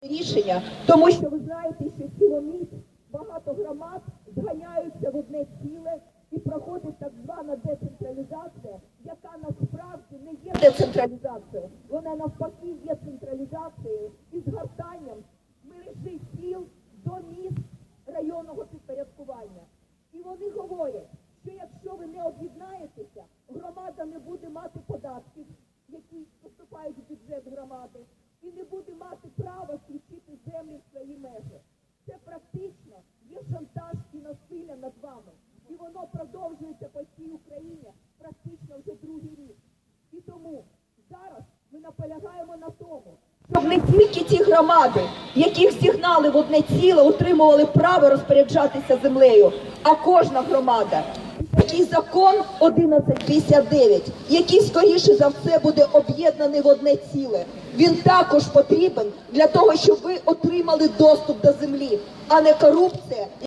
рішення, тому що ви знаєте, що силоміць багато громад зганяються в одне ціле і проходить так звана децентралізація, яка насправді не є децентралізацією. Вона навпаки є централізацією і згортанням мережі сіл до міст районного підпорядкування. І вони говорять, що якщо ви не об'єднаєтеся, громада не буде мати податків, які поступають в бюджет громади, і не буде мати права включити землі в свої межі. Це практично є шантаж і насилля над вами. І воно продовжується по всій Україні практично вже другий рік. І тому зараз ми наполягаємо на тому, щоб не тільки ті громади, яких зігнали в одне ціле, отримували право розпоряджатися землею, а кожна громада. Такий закон 1159, який скоріше за все буде об'єднаний в одне ціле. Він також потрібен для того, щоб ви отримали доступ до землі, а не корупція.